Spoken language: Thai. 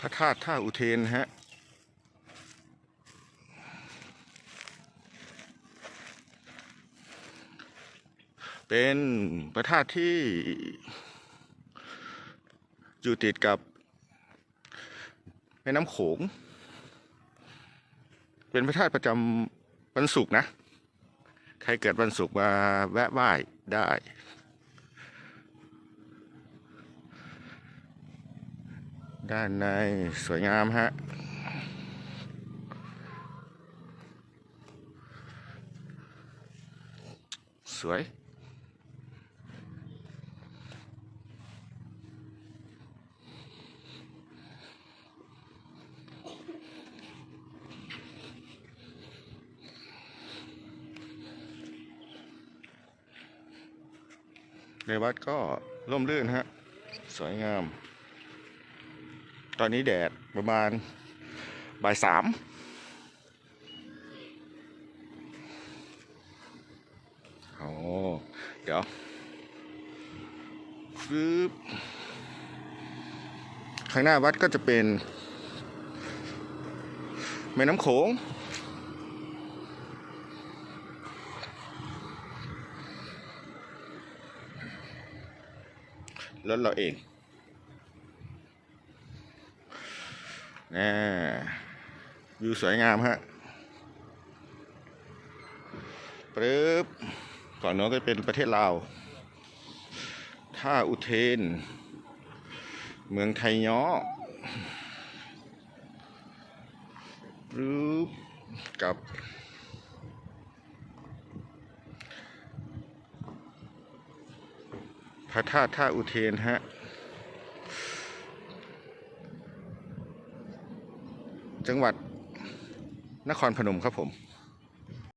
พระธาตุท่าอุเทนฮะเป็นพระธาตุที่อยู่ติดกับแม่น้ำโขง เป็นพระธาตุประจำวันศุกร์นะ ใครเกิดวันศุกร์มาแวะไหว้ได้ ด้านในสวยงามฮะสวย ในวัดก็ร่มรื่นฮะ สวยงาม ตอนนี้แดดประมาณบ่ายสามโอ้เดี๋ยวปึ๊บข้างหน้าวัดก็จะเป็นแม่น้ำโขง รถเราเอง น่วิวสวยงามฮะปึ๊บก่อนน้นก็เป็นประเทศลาวท่าอุเทน เมืองไทยย้อปึ๊บกับพระธาตุท่าอุเทนฮะ จังหวัดนครพนมครับผม